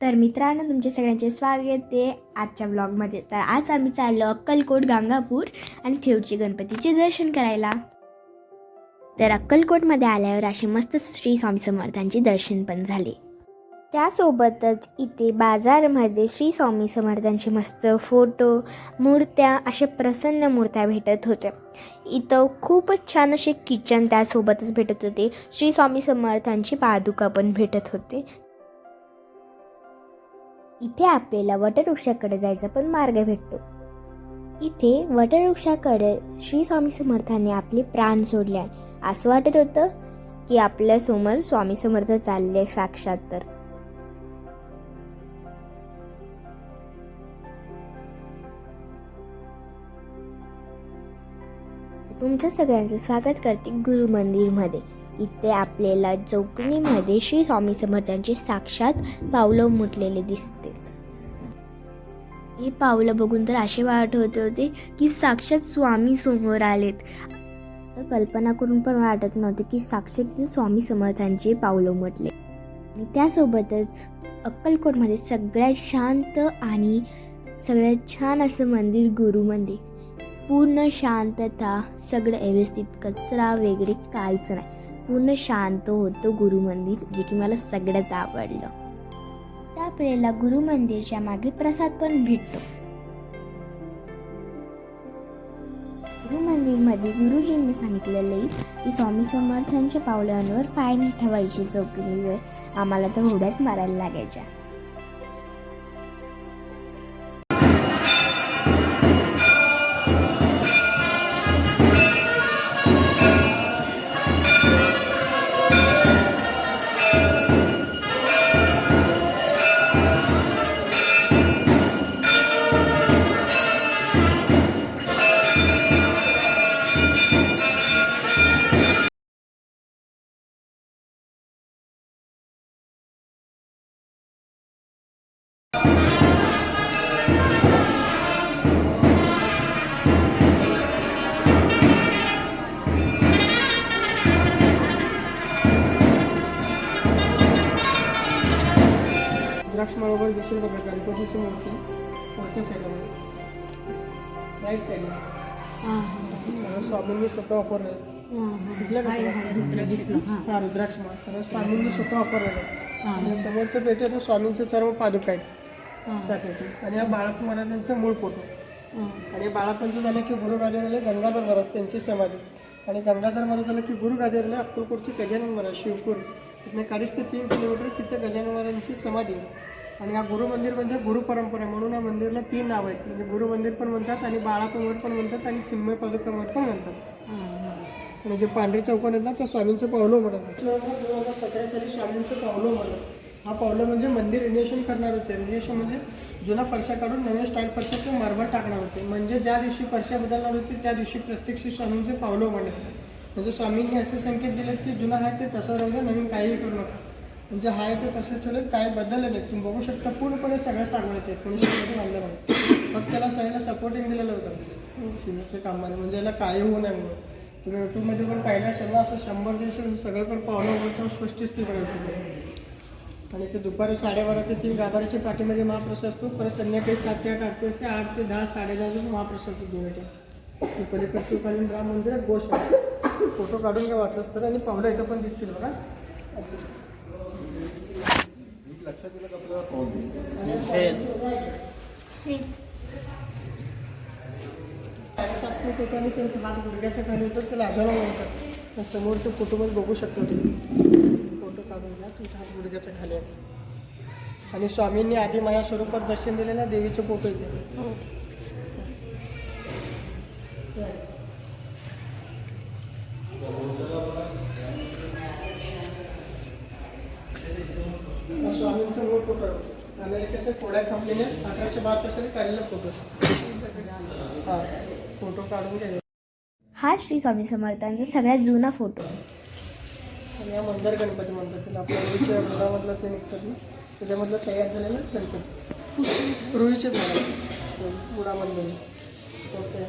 तर मित्रांनो तुमचे सगळ्यांचे स्वागत आहे आजच्या ब्लॉगमध्ये तर आज आम्ही चाललो अक्कलकोट गांगापूर आणि थेऊरचे गणपतीचे दर्शन करायला. तर अक्कलकोटमध्ये आल्यावर असे मस्त श्री स्वामी समर्थांचे दर्शन पण झाले. त्यासोबतच इथे बाजारमध्ये श्री स्वामी समर्थांचे मस्त फोटो मूर्त्या अशा प्रसन्न मूर्त्या भेटत होत्या. इथं खूपच छान असे किचन त्यासोबतच भेटत होते. श्री स्वामी समर्थांची पादुका पण भेटत होते. इथे आपल्याला वटवृक्षाकडे जायचा पण मार्ग भेटतो. इथे वटवृक्षाकडे श्री स्वामी समर्थांनी आपले प्राण सोडले आहे. असं वाटत होतं की आपल्यासमोर स्वामी समर्थ चालले साक्षात तर. तुमच्या सगळ्यांचं स्वागत करते गुरु मंदिरमध्ये. इथे आपल्याला चौकणीमध्ये श्री स्वामी समर्थांचे साक्षात पावलं उमटलेले दिसते. ही पावलं बघून तर असे वाटत होते होते की साक्षात स्वामी समोर आलेत. तर कल्पना करून पण वाटत नव्हते की साक्षात स्वामी समर्थांचे पावलं उमटले आणि त्यासोबतच अक्कलकोटमध्ये सगळ्यात शांत आणि सगळ्यात छान असं मंदिर गुरु मंदिर. पूर्ण शांतता सगळं व्यवस्थित कचरा वगैरे काहीच नाही. पूर्ण शांत होतं गुरु मंदिर जे की मला सगळ्यात आवडलं. त्या वेळेला गुरु मंदिरच्या मागे प्रसाद पण भेटतो. गुरुमंदिरमध्ये गुरुजींनी सांगितलेले की स्वामी समर्थांच्या पावलांवर पाय नाही ठेवायची चौकणीवर आम्हाला तर उड्याच मारायला लागायच्या. बरोबर दिसेल बघा गणपतीची मूर्ती. वरच्या साईडला राईट साईडला सगळं स्वामींनी स्वतः वापरलं दिसलं का तुला? हा रुद्राक्ष सगळं स्वामींनी स्वतः वापरलेलं. आणि समोरच्या पेटीत स्वामींचे सर्व पादुका आहेत. आणि या बाळाप महाराजांचा मूळ फोटो. आणि बाळापांचं झालं की गुरु गाजवलेले गंगाधर महाराज त्यांची समाधी. आणि गंगाधर महाराज झालं की गुरु गाजवलेले अक्कलकोटचे गजानन महाराज शिवपूर इथनं अडीच ते तीन किलोमीटर तिथे गजानन महाराजांची समाधी आणि हा गुरु मंदिर म्हणजे गुरु परंपरा आहे. म्हणून या मंदिरला तीन नाव आहेत. म्हणजे गुरु मंदिर पण म्हणतात आणि बाळापमठ पण म्हणतात आणि चिन्मय पादुका पण म्हणतात. आणि जे पांढरे चौकोन आहेत ना त्या स्वामींचं पावलं म्हणतात दोन हजार सतरा साली स्वामींचं पावलं म्हणत हा पावलं म्हणजे मंदिर रिनेशन करणार होते. रिनेशन म्हणजे जुना फरशा काढून नवीन स्टाईल फरशाचे मार्बल टाकणार होते. म्हणजे ज्या दिवशी फरशा बदलणार होती त्या दिवशी प्रत्यक्ष स्वामींचे पावलं म्हणत म्हणजे स्वामींनी असे संकेत दिलेत की जुना आहे ते तसं राहू नवीन काहीही करू नका. म्हणजे हा याचे तसे ठेवलं काय बदललं नाही. तुम्ही बघू शकता पूर्णपणे सगळं सांगायचे कोणी आणलं नाही फक्त त्याला सगळ्याला सपोर्टिंग दिलेलं होतं. सिमेंटच्या कामाने म्हणजे याला काय होऊ नये म्हणून. तुम्ही यूट्यूबमध्ये पण पाहिलं सगळं असं शंभर दिवस सगळं पावलं वगैरे स्पष्ट स्थिती बघायची आणि ते दुपारी साडेबारा ते तीन गाभाऱ्याच्या पाठीमध्ये महाप्रसाद असतो. परत संध्याकाळी सात ते आठ आठ ते आठ ते दहा साडेदहा महाप्रसाद असतो दोन टाइम पलीकडे राम मंदिरात गोष्ट फोटो काढून काय वाटलं असतं आणि पावलं इथं पण दिसतील बघा. असं साडेसात फूट होतं आणि त्यांचा हात गुडघ्याच्या खाली होतं त्याला त्या समोरच्या फोटोमध्ये बघू शकता तुम्ही. फोटो काढून घ्या तुमच्या हात गुडघ्याच्या खाली आहे आणि स्वामींनी आधी माया स्वरूपात दर्शन दिलेल्या देवीचे फोटो इथे हा स्वामींचा मूळ फोटो आहे. अमेरिकेच्या कंपनीने अठराशे बहात्तर साली काढलेला फोटो हा फोटो काढून घ्या हा श्री स्वामी समर्थांचा सगळ्यात जुना फोटो आणि हा मंदार गणपती म्हणतात त्याला आपल्या रुईच्या बुडामधलं ते निघतात ना त्याच्यामधलं तयार झालेलं गणपती. रुईचे झाड. बुडामधलं ओके.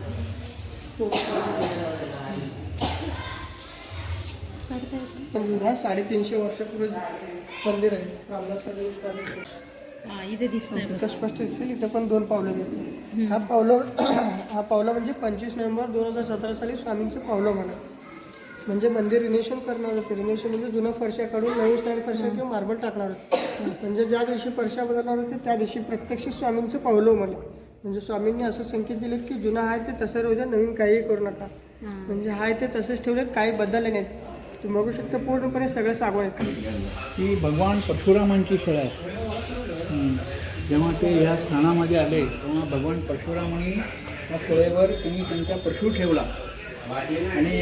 पण जुना साडेतीनशे वर्षापूर्वी मंदिर आहे. रामदास स्वामी हा इथे दिसतंय तिथं स्पष्ट दिसेल इथं पण दोन पावलं दिसतील हा पावलं हा पावला म्हणजे पंचवीस नोव्हेंबर दोन हजार सतरा साली स्वामींचं पावलं म्हणा. म्हणजे मंदिर रिनेशन करणार होते. रिनेशन म्हणजे जुनं फरशा काढून नवीन स्टाईल फरशा किंवा मार्बल टाकणार होते. म्हणजे ज्या दिवशी फरशा बदलणार होते त्या दिवशी प्रत्यक्ष स्वामींचं पावलं म्हणे. म्हणजे स्वामींनी असं संकेत दिलेत की जुनं आहे ते तसं राहू द्या नवीन काही करू नका. म्हणजे आहे ते तसंच ठेवलेत काही बदलले नाहीत. तुम्ही बघू शकता पूर्णपणे सगळं सागवण आहे ही भगवान परशुरामांची खेळ आहे. जेव्हा ते ह्या स्थानामध्ये आले तेव्हा भगवान परशुरामांनी त्या खेळेवर त्यांनी त्यांचा परशु ठेवला. आणि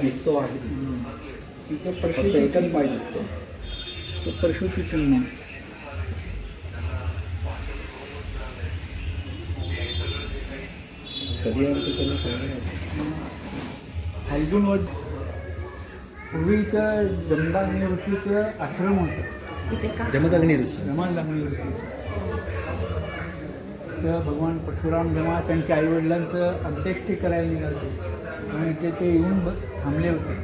दिसतो आहे. परशु एकच पाय दिसतो. तो परशुची चिन्ह. कधी आहे ते त्यांना सांगितलं फाल्गुन व पूर्वी इथं जमदाग्नी ऋषीचं आश्रम होतं. ऋषी. जमदाग्नी ऋषी. तर भगवान परशुराम जेव्हा त्यांच्या आईवडिलांचं अंत्येष्टी करायला निघाले तेव्हा इथे ते येऊन ब थांबले होते.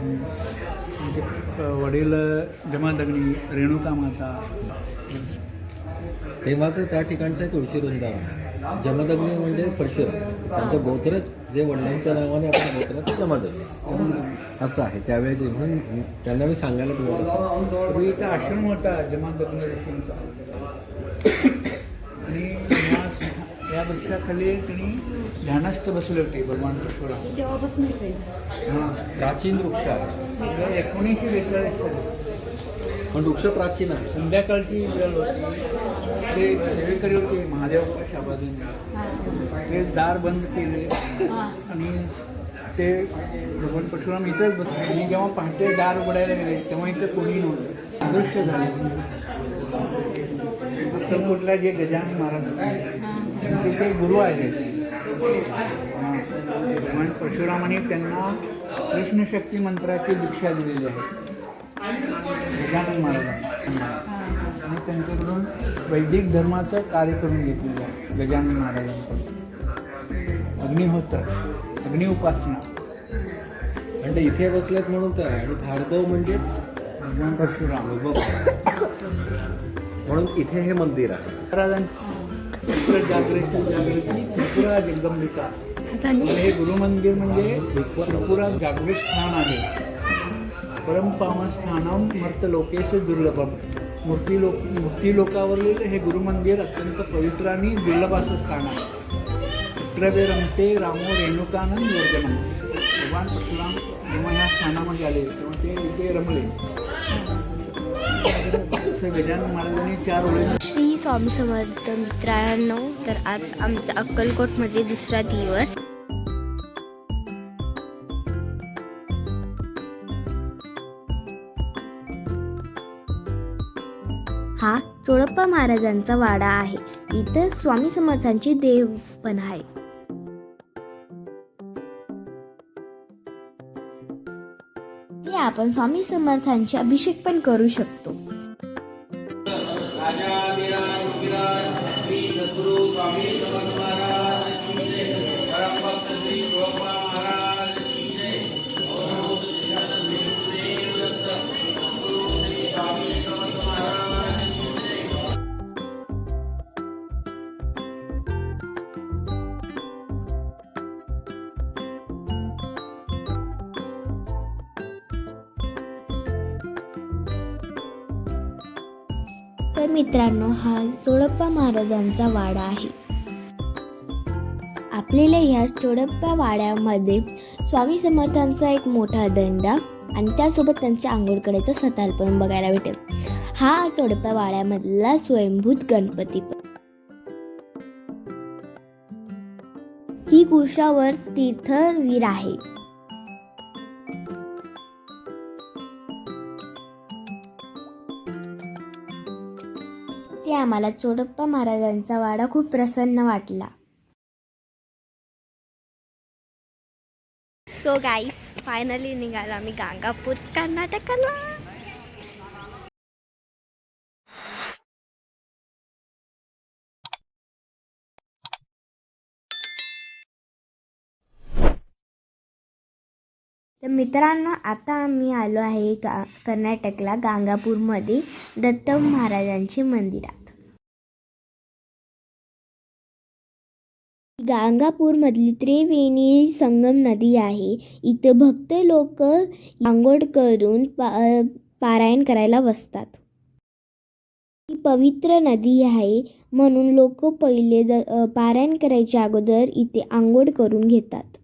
म्हणजे वडील जमादग्नी रेणुका माता. तेव्हाचं त्या ठिकाणचं तुळशी वृंदावन आहे जमदग्नी म्हणजे परशुराम. त्यांचं गोत्रच जे वडिलांच्या नावाने आपण गोत्र ते जमदग्नी. असं आहे. त्यावेळेस म्हणून त्यांना मी सांगायला तुम्हाला पूर्वी इथं आश्रम होता जमादग्नी ऋषींचा आणि या वृक्षाखाली त्यांनी ध्यानस्थ बसले होते भगवान आहे. हां प्राचीन वृक्ष आहे. एकोणीसशे बेचाळीस पण वृक्ष प्राचीन आहे. संध्याकाळची वेळ होती. ते सेवेकरी होते महादेव शाबादून हा. ते दार बंद केले हा. आणि ते भगवान परशुराम इथंच बसले. आणि जेव्हा पहाटे दार उघडायला गेले तेव्हा इथं कोणी नव्हतं. अदृश्य झालं. अक्कलकोटला जे गजानन महाराज तिथे गुरु आहेत भगवान परशुरामाने त्यांना कृष्णशक्ती मंत्राची दीक्षा दिलेली आहे. गजानन महाराजांना. आणि त्यांच्याकडून वैदिक धर्माचं कार्य करून घेतलेलं आहे गजानन महाराजांकडून. अग्निहोत्र. अग्नि उपासना. आणि ते इथे बसलेत म्हणून तर आणि भार्गव म्हणजेच भगवान परशुराम. म्हणून इथे हे मंदिर आहे. जागृती जागृती त्रिपुरा जगदंबिका हे गुरुमंदिर म्हणजे त्रिपुरा जागृत स्थान आहे. परमपावन स्थानम मर्त लोकेश दुर्लभम. मूर्ती लोक मूर्ती लोकावरील हे गुरुमंदिर अत्यंत पवित्र आणि दुर्लभ असं स्थान आहे. विक्रवे रमते रामो रेणुकानंद वर्जनम भगवान परशुराम जेव्हा ह्या स्थानामध्ये आले तेव्हा ते इथे रमले. गजानन महाराजांनी चार ओळी श्री स्वामी समर्थ मित्रांनो तर आज आमचा अक्कलकोटमध्ये दुसरा दिवस. हा चोळप्पा महाराजांचा वाडा आहे. इथं स्वामी समर्थांची देव पण आहे आपण स्वामी समर्थांचे अभिषेक पण करू शकतो. तर मित्रांनो हा चोडप्पा महाराजांचा वाडा आहे. आपल्याला ह्या चोडप्पा वाड्यामध्ये स्वामी समर्थांचा एक मोठा दंडा आणि त्यासोबत त्यांच्या आंघोळकडेचा सताल पण बघायला भेटेल. हा चोडप्पा वाड्यामधला स्वयंभूत गणपती पण. ही कुशावर तीर्थवीर आहे. आम्हाला चोडप्पा महाराजांचा वाडा खूप प्रसन्न वाटला. सो गाईस फायनली निघालो आम्ही गांगापूर कर्नाटकाला. तर मित्रांनो आता आम्ही आलो आहे गा कर्नाटकला गांगापूरमध्ये दत्त महाराजांच्या मंदिरात. गांगापूरमधली त्रिवेणी संगम नदी आहे. इथं भक्त लोक आंघोळ करून पा पारायण करायला बसतात. ही पवित्र नदी आहे म्हणून लोक पहिले द पारायण करायच्या अगोदर इथे आंघोळ करून घेतात.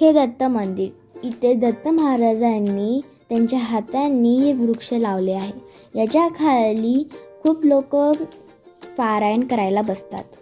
हे दत्त मंदिर. इथे दत्त महाराजांनी त्यांच्या हातांनी हे वृक्ष लावले आहे. याच्या खाली खूप लोक पारायण करायला बसतात.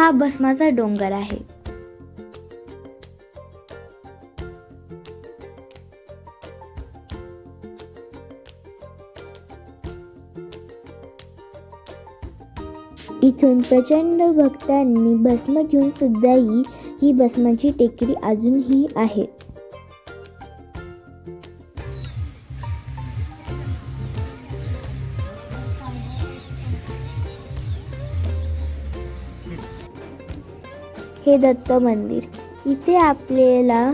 हा भस्माचा डोंगर आहे. इथून प्रचंड भक्तांनी भस्म घेऊन सुद्धा ही ही भस्माची टेकडी अजूनही आहे. हे दत्त मंदिर. इथे आपल्याला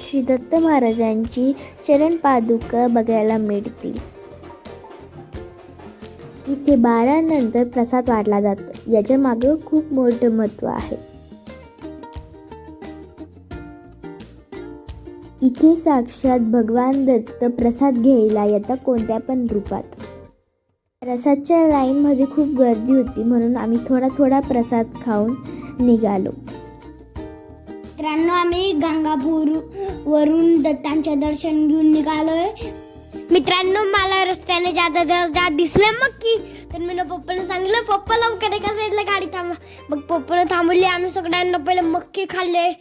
श्री दत्त महाराजांची चरण पादुका बघायला मिळतील. इथे बारा नंतर प्रसाद वाढला जातो. याच्या मागे खूप मोठं महत्त्व आहे. इथे साक्षात भगवान दत्त प्रसाद घ्यायला येतात कोणत्या पण रूपात. प्रसादच्या लाईनमध्ये खूप गर्दी होती म्हणून आम्ही थोडा थोडा प्रसाद खाऊन निघालो. मित्रांनो आम्ही गंगापूर वरून दत्तांचे दर्शन घेऊन निघालोय. मित्रांनो मला रस्त्याने जाता जाता दिसलं मग की. तर मी पप्पाला सांगितलं पप्पा लवकर एका साईडला गाडी थांबा. मग पप्पानं थांबवली आम्ही सगळ्यांना पहिले मक्की खाल्ले.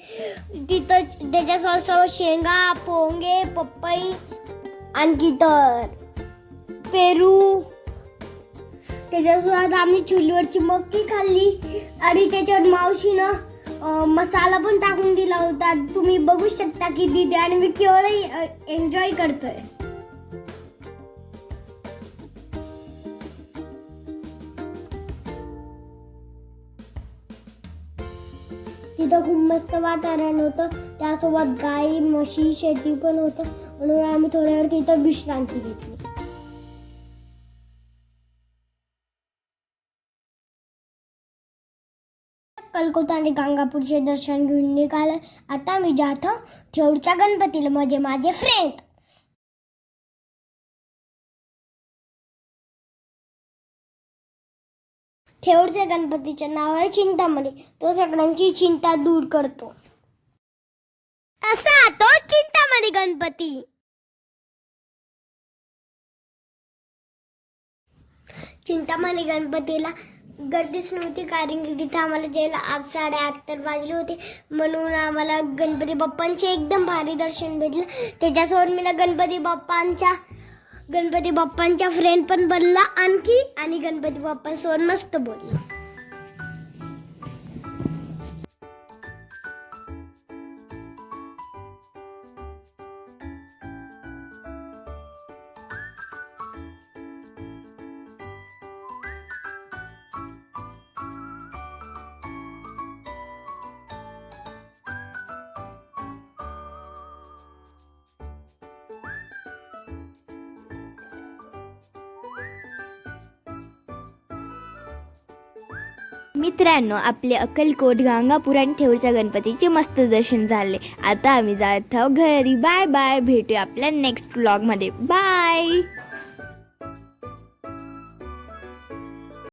तिथं त्याच्यासोबत शेंगा पोंगे पपई आणखी तर पेरू. त्याच्यासोबत आम्ही चुलीवरची मक्की खाल्ली. आणि त्याच्यावर मावशीनं मसाला पण टाकून दिला होता. तुम्ही बघू शकता की दिदी आणि मी केवळ एन्जॉय करतोय. तिथं खूप मस्त वातावरण होतं. त्यासोबत गाई म्हशी शेती पण होतं. म्हणून आम्ही थोड्या वेळ तिथं विश्रांती घेतली. कलकोता आणि गंगापूरचे दर्शन घेऊन निघालं. आता मी जातो ठेवच्या गणपतीला. म्हणजे माझे फ्रेंड ठेवडच्या गणपतीचे नाव आहे चिंतामणी तो सगळ्यांची चिंता दूर करतो. असा तो चिंतामणी गणपती. चिंतामणी गणपतीला गर्दीच नव्हती कारण की तिथं आम्हाला जायला आज साडेआठ तर वाजले होते. म्हणून आम्हाला गणपती बाप्पांचे एकदम भारी दर्शन भेटलं. त्याच्यासोबत मी गणपती बाप्पांच्या गणपती बाप्पांच्या फ्रेंड पण बनला आणखी आणि गणपती बाप्पांसोबत मस्त बोलला. मित्रांनो आपले अक्कलकोट गांगापूर आणि ठेवच्या गणपतीचे मस्त दर्शन झाले. आता आम्ही जात आहोत घरी. Bye bye. भेटूया आपल्या नेक्स्ट ब्लॉगमध्ये बाय